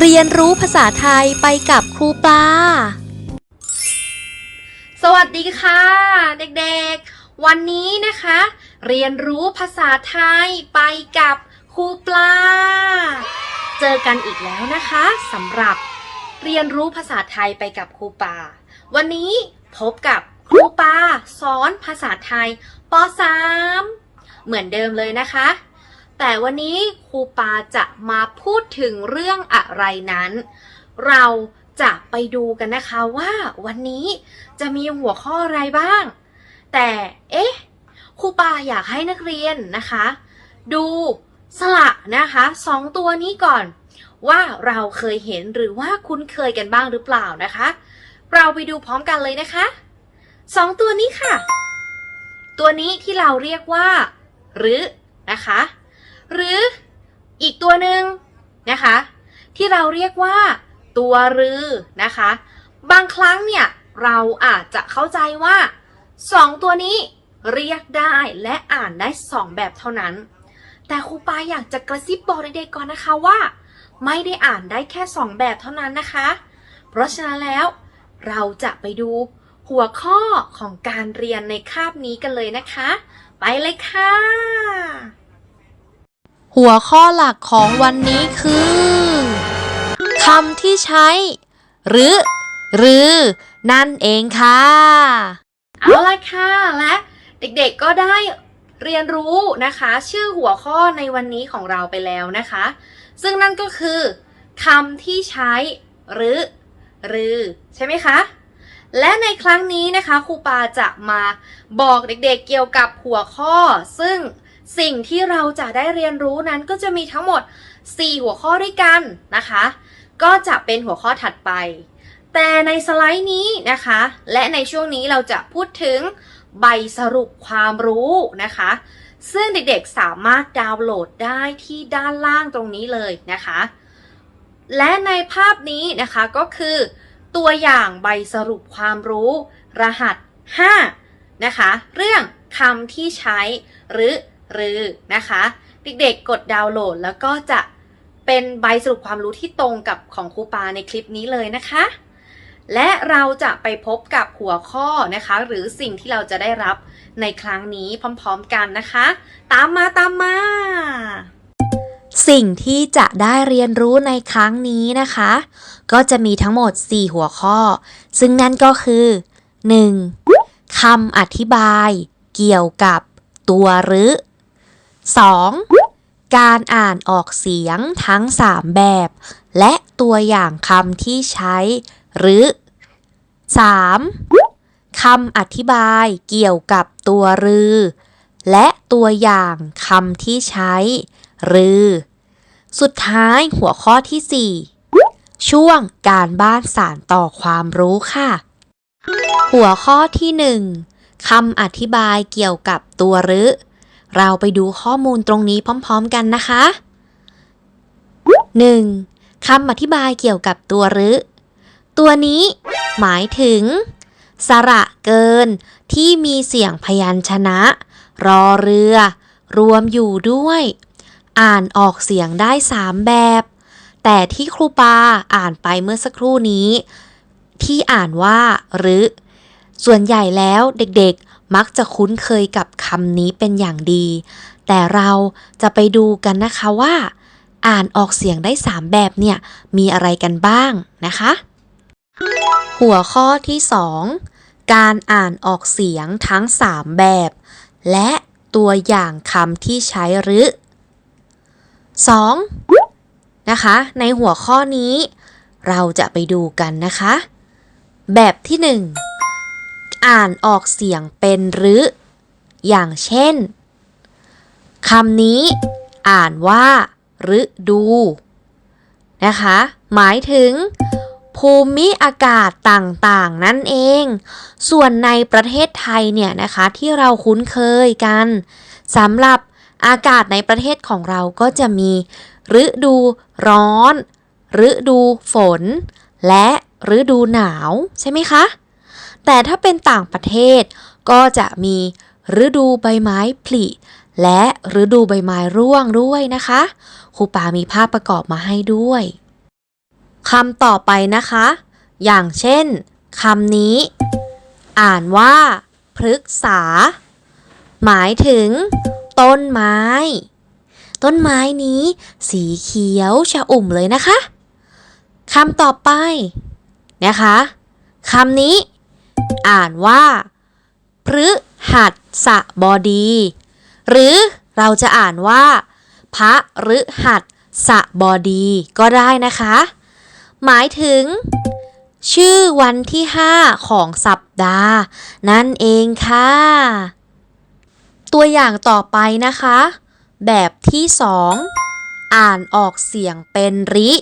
เรียนรู้ภาษาไทยไปกับครูปลา สวัสดีค่ะ เด็กๆ วันนี้นะคะ เรียนรู้ภาษาไทยไปกับครูปลา เจอกันอีกแล้วนะคะสำหรับเรียนรู้ภาษาไทยไปกับครูปลา วันนี้พบกับครูปลาสอนภาษาไทยป .3 เหมือนเดิมเลยนะคะ แต่วันนี้ครูปาจะมาพูดถึงเรื่องอะไรนั้น เราจะไปดูกันนะคะว่าวันนี้จะมีหัวข้ออะไรบ้าง แต่เอ๊ะครูปาอยากให้นักเรียนนะคะ ดูสระนะคะสองตัวนี้ก่อน ว่าเราเคยเห็นหรือว่าคุ้นเคยกันบ้างหรือเปล่านะคะ เราไปดูพร้อมกันเลยนะคะสองตัวนี้ค่ะ ตัวนี้ที่เราเรียกว่า หรือนะคะ หรืออีกตัวหนึ่งนะคะ ที่เราเรียกว่าตัวรือนะคะ บางครั้งเนี่ยเราอาจจะเข้าใจว่าสองตัวนี้เรียกได้และอ่านได้สองแบบเท่านั้น แต่ครูปาอยากจะกระซิบบอกเด็กๆก่อนนะคะว่า ไม่ได้อ่านได้แค่สองแบบเท่านั้นนะคะ เพราะฉะนั้นแล้วเราจะไปดูหัวข้อของการเรียนในคาบนี้กันเลยนะคะ ไปเลยค่ะ หัวข้อหลักของวันนี้คือคำที่ใช้ หรือ หรือ นั่นเองค่ะ เอาละค่ะ และเด็กๆก็ได้เรียนรู้นะคะ ชื่อหัวข้อในวันนี้ของเราไปแล้วนะคะ ซึ่งนั่นก็คือคำที่ใช้ หรือ หรือ ใช่ไหมคะและในครั้งนี้นะคะครูปาจะมาบอกเด็กๆเกี่ยวกับหัวข้อ ซึ่ง สิ่งที่เราจะได้เรียนรู้นั้นก็จะมีทั้งหมด 4 หัวข้อด้วยกันนะคะ ก็จะเป็นหัวข้อถัดไป แต่ในสไลด์นี้นะคะ และในช่วงนี้เราจะพูดถึงใบสรุปความรู้นะคะ ซึ่งเด็กๆสามารถดาวน์โหลดได้ที่ด้านล่างตรงนี้เลยนะคะ และในภาพนี้นะคะก็คือ ตัวอย่างใบสรุปความรู้ รหัส 5 นะคะ เรื่องคำที่ใช้หรือ รือนะคะ เด็กๆกดดาวน์โหลด แล้วก็จะเป็นใบสรุปความรู้ที่ตรงกับของครูปาในคลิปนี้เลยนะคะ และเราจะไปพบกับหัวข้อนะคะ หรือสิ่งที่เราจะได้รับในครั้งนี้พร้อมๆกันนะคะ ตามมาตามมา สิ่งที่จะได้เรียนรู้ในครั้งนี้นะคะ ก็จะมีทั้งหมด 4 หัวข้อ ซึ่งนั่นก็คือ 1. คำอธิบาย เกี่ยวกับตัวหรือ 2. การอ่านออกเสียงทั้ง 3 แบบ และตัวอย่างคำที่ใช้ หรือ 3. คำอธิบายเกี่ยวกับตัวรือ และตัวอย่างคำที่ใช้ หรือ สุดท้ายหัวข้อที่ 4 ช่วงการบ้านสารต่อความรู้ค่ะ หัวข้อที่ 1คำอธิบายเกี่ยวกับตัวรือ เราไปดูข้อมูลตรงนี้พร้อมๆกันนะคะ 1. คำอธิบายเกี่ยวกับตัวรือตัวนี้หมายถึง สระเกิน ที่มีเสียงพยัญชนะ รอเรือ รวมอยู่ด้วย อ่านออกเสียงได้ 3 แบบ แต่ที่ครูปาอ่านไปเมื่อสักครู่นี้ ที่อ่านว่ารือส่วนใหญ่แล้วเด็กๆ มักจะคุ้นเคยกับคำนี้เป็นอย่างดี แต่เราจะไปดูกันนะคะว่า อ่านออกเสียงได้ 3 แบบเนี่ยมีอะไรกันบ้างนะคะ หัวข้อที่ 2 การอ่านออกเสียงทั้ง 3 แบบ และตัวอย่างคำที่ใช้หรือ 2. นะคะ ในหัวข้อนี้ เราจะไปดูกันนะคะ แบบที่ 1 อ่านออกเสียงเป็นหรือ อย่างเช่นคำนี้ อ่านว่าฤดูนะคะ หมายถึง ภูมิอากาศต่างๆ นั่นเอง ส่วนในประเทศไทยเนี่ยนะคะที่เราคุ้นเคยกันสำหรับอากาศในประเทศของเราก็จะมี ฤดูร้อน ฤดูฝน และฤดูหนาวใช่ไหมคะ แต่ถ้าเป็นต่างประเทศ ก็จะมีฤดูใบไม้ผลิและฤดูใบไม้ร่วงด้วยนะคะครูปามีภาพประกอบมาให้ด้วยคำต่อไปนะคะ อย่างเช่นคำนี้ อ่านว่าพฤกษา หมายถึง ต้นไม้ ต้นไม้นี้ สีเขียวชะอุ่มเลยนะคะคำต่อไปนะคะคำนี้ อ่านว่าพฤหัสบดี หรือเราจะอ่านว่า พระฤหัสบดีก็ได้นะคะ หมายถึง ชื่อวันที่ 5 ของสัปดาห์ นั่นเองค่ะ ตัวอย่างต่อไปนะคะ แบบที่2อ่านออกเสียงเป็นริ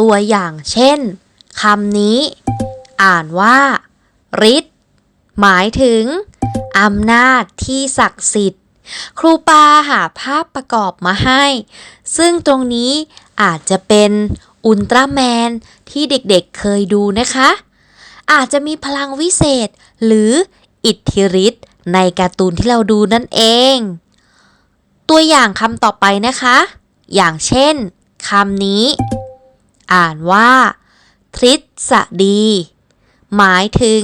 ตัวอย่างเช่นคำนี้ อ่านว่า ฤทธิ์หมายถึงอำนาจที่ศักดิ์สิทธิ์ ครูปาหาภาพประกอบมาให้ ซึ่งตรงนี้อาจจะเป็นอุลตร้าแมนที่เด็กๆเเคยดูนะคะ อาจจะมีพลังวิเศษ หรืออิทธิฤทธิ์ในการ์ตูนที่เราดูนั่นเอง ตัวอย่างคำต่อไปนะคะ อย่างเช่นคำนี้ อ่านว่า ทฤษฎี หมายถึง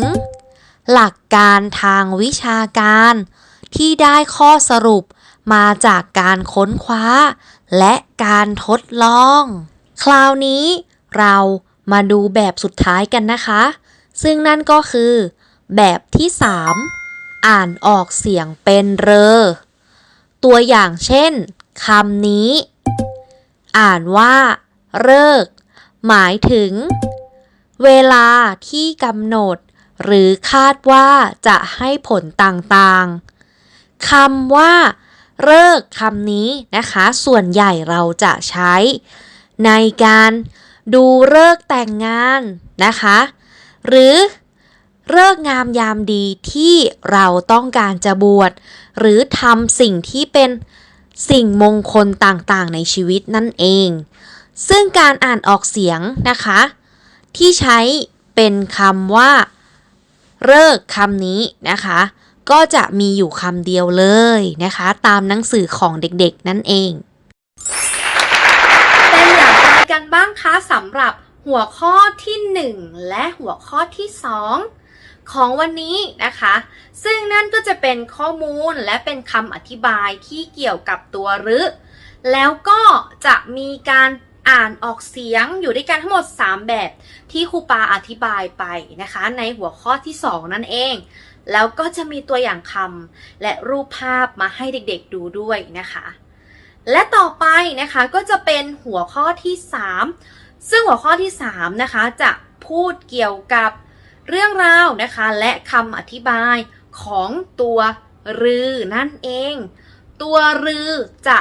หลักการทางวิชาการ ที่ได้ข้อสรุปมาจากการค้นคว้า และการทดลอง คราวนี้เรามาดูแบบสุดท้ายกันนะคะ ซึ่งนั่นก็คือ แบบที่ 3 อ่านออกเสียงเป็นเรอ ตัวอย่างเช่นคำนี้ อ่านว่า เลิก หมายถึง เวลาที่กำหนด หรือคาดว่าจะให้ผลต่างๆคำว่าเลิกคำนี้นะคะ ส่วนใหญ่เราจะใช้ ในการดูเลิกแต่งงานนะคะ หรือเลิกงามยามดีที่เราต้องการจะบวชหรือทำสิ่งที่เป็นสิ่งมงคลต่างๆ ในชีวิตนั่นเอง ซึ่งการอ่านออกเสียงนะคะ ที่ใช้เป็นคำว่าเลิกคำนี้นะคะ ก็จะมีอยู่คำเดียวเลยนะคะ ตามหนังสือของเด็กๆนั่นเองเป็นอย่างไรกันบ้างคะสำหรับหัวข้อที่ 1 และหัวข้อที่ 2 ของวันนี้นะคะ ซึ่งนั่นก็จะเป็นข้อมูลและเป็นคำอธิบายที่เกี่ยวกับตัวรึ แล้วก็จะมีการ อ่านออกเสียงอยู่ด้วยกันทั้งหมด 3 แบบที่ครูปาอธิบายไปนะคะ ในหัวข้อที่ 2 นั่นเอง แล้วก็จะมีตัวอย่างคำและรูปภาพมาให้เด็กๆดูด้วยนะคะ และต่อไปนะคะก็จะเป็นหัวข้อที่ 3 ซึ่งหัวข้อที่ 3 นะคะ จะพูดเกี่ยวกับเรื่องราวนะคะ และคำอธิบายของตัวรือนั่นเอง ตัวรือจะ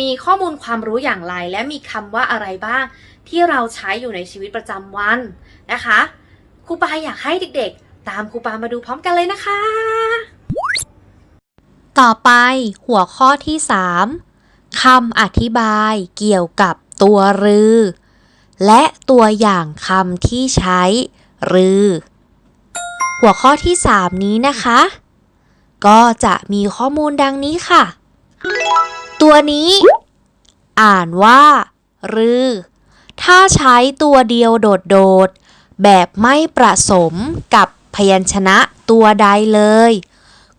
มีข้อมูลความรู้อย่างไร และมีคำว่าอะไรบ้าง ที่เราใช้อยู่ในชีวิตประจำวันนะคะครูปาอยากให้เด็กๆ ตามครูปามาดูพร้อมกันเลยนะคะ ต่อไปหัวข้อที่ 3คำอธิบายเกี่ยวกับตัวรือ และตัวอย่างคำที่ใช้รือ หัวข้อที่ 3 นี้นะคะ ก็จะมีข้อมูลดังนี้ค่ะ ตัวนี้ อ่านว่า รือ ถ้าใช้ตัวเดียวโดดๆ แบบไม่ประสมกับพยัญชนะตัวใดเลย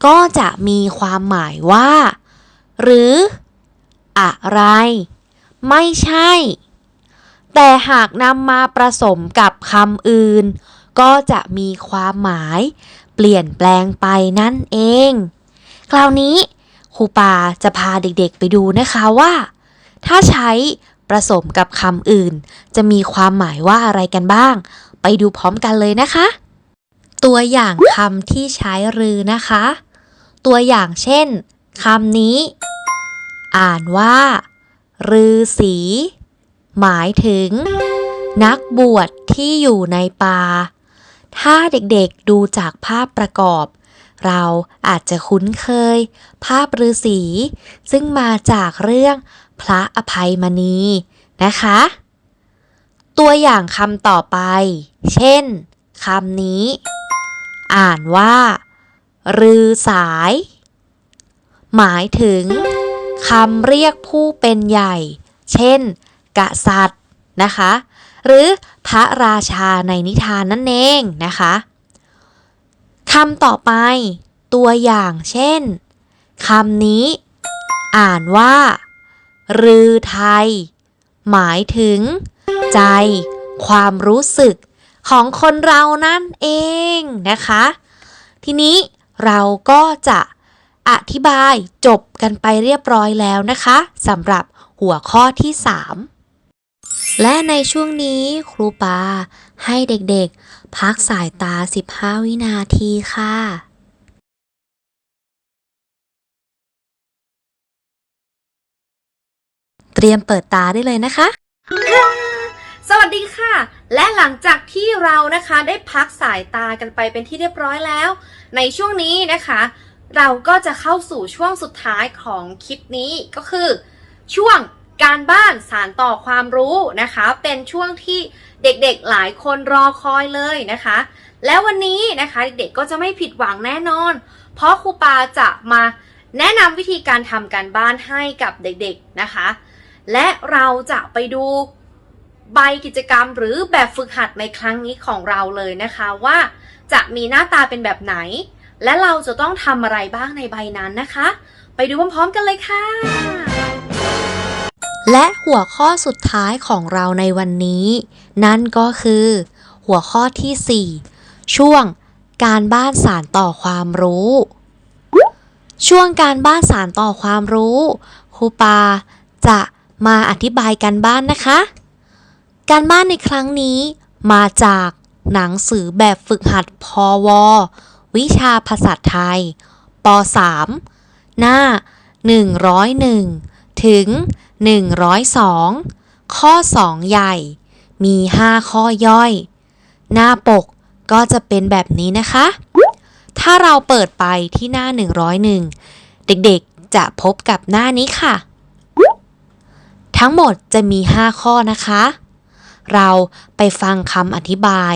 ก็จะมีความหมายว่า หรือ อะไร ไม่ใช่ แต่หากนำมาผสมกับคำอื่น ก็จะมีความหมาย เปลี่ยนแปลงไปนั่นเอง คราวนี้ ครูปาจะพาเด็กๆไปดูนะคะว่า ถ้าใช้ผสมกับคำอื่น จะมีความหมายว่าอะไรกันบ้าง ไปดูพร้อมกันเลยนะคะ ตัวอย่างคำที่ใช้รือนะคะ ตัวอย่างเช่นคำนี้ อ่านว่า รือสี หมายถึง นักบวชที่อยู่ในป่าถ้าเด็กๆดูจากภาพประกอบ เราอาจจะคุ้นเคย ภาพฤาษีซึ่งมาจากเรื่องพระอภัยมณีนะคะ ตัวอย่างคำต่อไป เช่นคำนี้ อ่านว่า รือสาย หมายถึงคำเรียกผู้เป็นใหญ่ เช่น กษัตริย์นะคะ หรือพระราชาในนิทานนั่นเองนะคะ คำต่อไป ตัวอย่างเช่นคำนี้ อ่านว่า รือไทย หมายถึง ใจ ความรู้สึก ของคนเรานั่นเองนะคะ ทีนี้เราก็จะอธิบายจบกันไปเรียบร้อยแล้วนะคะสำหรับหัวข้อที่ 3 และในช่วงนี้ครูปา ให้เด็กๆ พักสายตา 15 วินาทีค่ะเตรียมเปิดตาได้เลยนะคะ สวัสดีค่ะ และหลังจากที่เรานะคะได้พักสายตากันไปเป็นที่เรียบร้อยแล้ว ในช่วงนี้นะคะ เราก็จะเข้าสู่ช่วงสุดท้ายของคลิปนี้ก็คือ ช่วงการบ้านสารต่อความรู้นะคะ เป็นช่วงที่ เด็กๆหลายคนรอคอยเลยนะคะ แล้ววันนี้นะคะเด็กๆก็จะไม่ผิดหวังแน่นอน เพราะครูปาจะมาแนะนำวิธีการทำการบ้านให้กับเด็กๆนะคะ และเราจะไปดูใบกิจกรรมหรือแบบฝึกหัดในครั้งนี้ของเราเลยนะคะว่าจะมีหน้าตาเป็นแบบไหน และเราจะต้องทำอะไรบ้างในใบนั้นนะคะ ไปดูพร้อมๆกันเลยค่ะ และหัวข้อสุดท้ายของเราในวันนี้ นั่นก็คือ หัวข้อที่ 4 ช่วงการบ้านสารต่อความรู้ ช่วงการบ้านสารต่อความรู้ครูปาจะมาอธิบายการบ้านนะคะ การบ้านในครั้งนี้มาจากหนังสือแบบฝึกหัดพอววิชาภาษาไทยป .3 หน้า 101 ถึง 102 ข้อ 2 ใหญ่ มี 5 ข้อย่อย หน้าปกก็จะเป็นแบบนี้นะคะ ถ้าเราเปิดไปที่หน้า 101 เด็กๆจะพบกับหน้านี้ค่ะ ทั้งหมดจะมี 5 ข้อนะคะ เราไปฟังคำอธิบาย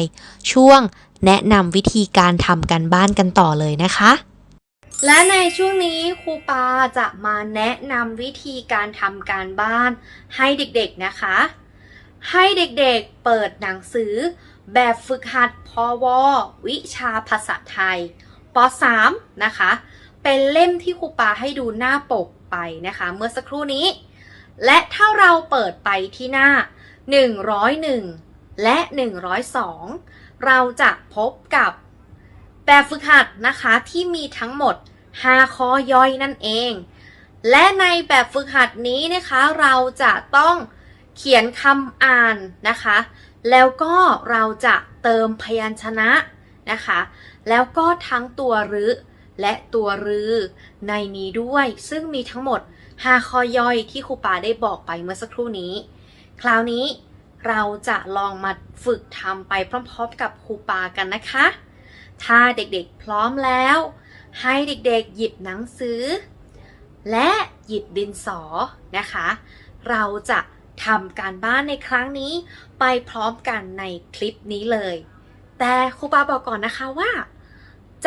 ช่วงแนะนำวิธีการทำกันบ้านกันต่อเลยนะคะ และในช่วงนี้ครูปาจะมาแนะนำวิธีการทำการบ้านให้เด็กๆนะคะ ให้เด็กๆเปิดหนังสือ แบบฝึกหัดพอววิชาภาษาไทยป .3 นะคะ เป็นเล่มที่ครูปาให้ดูหน้าปกไปนะคะ เมื่อสักครู่นี้ และถ้าเราเปิดไปที่หน้า 101 และ 102 เราจะพบกับแบบฝึกหัดนะคะที่มีทั้งหมด 5 ข้อย่อยนั่นเอง และในแบบฝึกหัดนี้นะคะ เราจะต้อง เขียนคำอ่านนะคะ แล้วก็เราจะเติมพยัญชนะนะคะ แล้วก็ทั้งตัวรึและตัวรือในนี้ด้วย ซึ่งมีทั้งหมด 5 ข้อย่อยที่ครูปาได้บอกไปเมื่อสักครู่นี้ คราวนี้เราจะลองมาฝึกทำไปพร้อมๆกับครูปากันนะคะ ถ้าเด็กๆพร้อมแล้ว ให้เด็กๆหยิบหนังสือ และหยิบดินสอนะคะ เราจะ ทำการบ้านในครั้งนี้ไปพร้อมกันในคลิปนี้เลย แต่ครูปาบอกก่อนนะคะว่า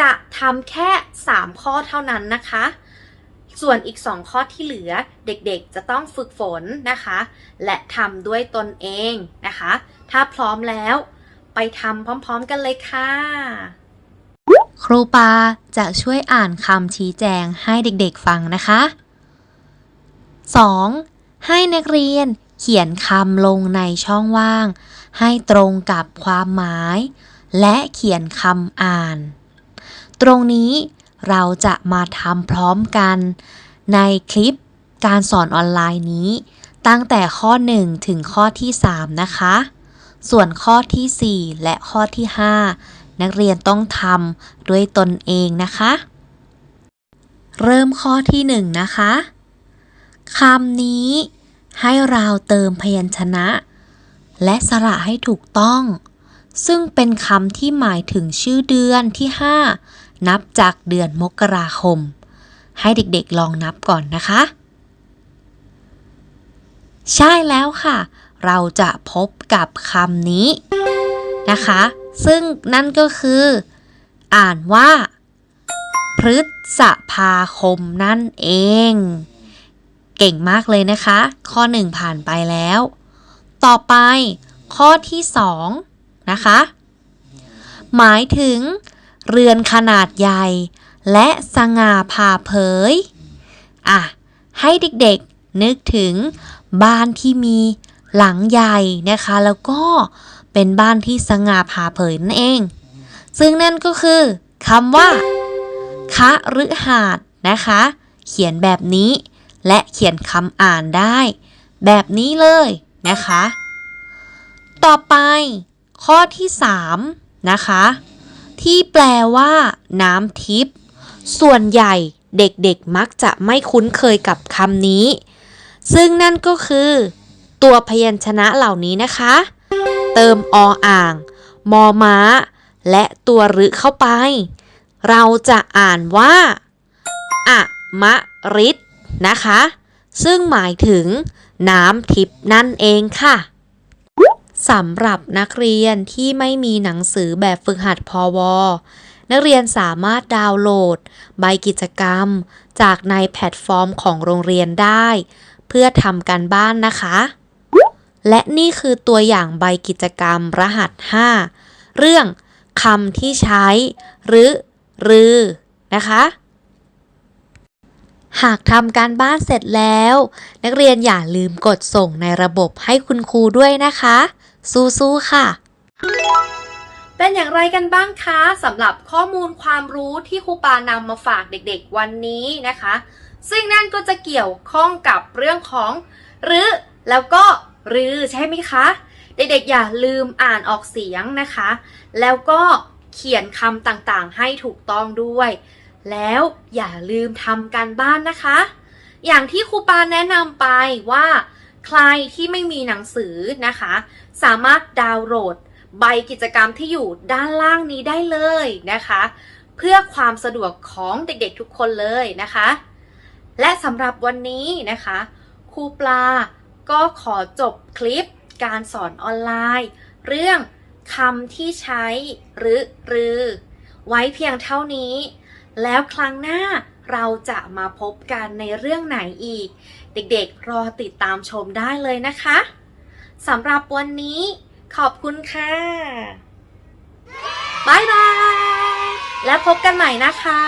จะทำแค่ 3 ข้อเท่านั้นนะคะ ส่วนอีก 2 ข้อที่เหลือเด็กๆจะต้องฝึกฝนนะคะ และทำด้วยตนเองนะคะ ถ้าพร้อมแล้วไปทำพร้อมๆกันเลยค่ะ ครูปาจะช่วยอ่านคำชี้แจงให้เด็กๆฟังนะคะ 2. ให้นักเรียน เขียนคำลงในช่องว่าง ให้ตรงกับความหมาย และเขียนคำอ่าน ตรงนี้เราจะมาทำพร้อมกัน ในคลิปการสอนออนไลน์นี้ ตั้งแต่ข้อ 1 ถึงข้อที่ 3 นะคะ ส่วนข้อที่ 4 และข้อที่ 5 นักเรียนต้องทำด้วยตนเองนะคะ เริ่มข้อที่ 1 นะคะคำนี้ ให้เราเติมพยัญชนะ และสระให้ถูกต้อง ซึ่งเป็นคำที่หมายถึงชื่อเดือนที่ 5 นับจากเดือนมกราคม ให้เด็กๆลองนับก่อนนะคะ ใช่แล้วค่ะ เราจะพบกับคำนี้นะคะ ซึ่งนั่นก็คือ อ่านว่า พฤษภาคมนั่นเอง เก่งมากเลยนะคะ ข้อ 1 ผ่านไปแล้ว ต่อไปข้อที่ 2 นะคะ หมายถึง เรือนขนาดใหญ่ และสง่าผ่าเผย อะ ให้เด็กๆนึกถึงบ้านที่มีหลังใหญ่นะคะ แล้วก็เป็นบ้านที่สง่าผ่าเผยนั่นเอง ซึ่งนั่นก็คือคำว่าคะฤหาสนะคะ เขียนแบบนี้ และเขียนคำอ่านได้ แบบนี้เลยนะคะ ต่อไป ข้อที่ 3 นะคะ ที่แปลว่า น้ำทิพย์ส่วนใหญ่เด็กๆมักจะไม่คุ้นเคยกับคำนี้ ซึ่งนั่นก็คือ ตัวพยัญชนะเหล่านี้นะคะ เติมออ่าง มอม้า และตัวรึเข้าไป เราจะอ่านว่า อะมะริด นะคะ ซึ่งหมายถึงน้ำทิพนั่นเองค่ะสำหรับนักเรียนที่ไม่มีหนังสือแบบฝึกหัดพอวนักเรียนสามารถดาวน์โหลด ใบกิจกรรม จากในแพลตฟอร์มของโรงเรียนได้ เพื่อทำการบ้านนะคะ และนี่คือตัวอย่างใบกิจกรรมรหัส 5 เรื่องคำที่ใช้ หรือ รือนะคะ หากทำการบ้านเสร็จแล้ว นักเรียนอย่าลืมกดส่งในระบบให้คุณครูด้วยนะคะ สู้ๆค่ะ เป็นอย่างไรกันบ้างคะสำหรับข้อมูลความรู้ที่ครูปานำมาฝากเด็กๆวันนี้นะคะ ซึ่งนั่นก็จะเกี่ยวข้องกับเรื่องของหรือแล้วก็รือใช่ไหมคะ เด็กๆอย่าลืมอ่านออกเสียงนะคะ แล้วก็เขียนคำต่างๆ ให้ถูกต้องด้วย แล้วอย่าลืมทำการบ้านนะคะ อย่างที่ครูปาแนะนำไปว่า ใครที่ไม่มีหนังสือนะคะ สามารถดาวน์โหลดใบกิจกรรมที่อยู่ด้านล่างนี้ได้เลยนะคะ เพื่อความสะดวกของเด็กๆทุกคนเลยนะคะ และสำหรับวันนี้นะคะครูปลาก็ขอจบคลิปการสอนออนไลน์ เรื่องคำที่ใช้หรือรือ ไว้เพียงเท่านี้ แล้วครั้งหน้าเราจะมาพบกันในเรื่องไหนอีก เด็กๆ รอติดตามชมได้เลยนะคะสำหรับวันนี้ขอบคุณค่ะบายบาย แล้วพบกันใหม่นะคะ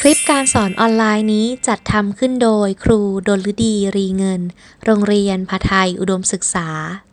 คลิปการสอนออนไลน์นี้จัดทำขึ้นโดยครูดลฤดีรีเงิน โรงเรียนพาไทยอุดมศึกษา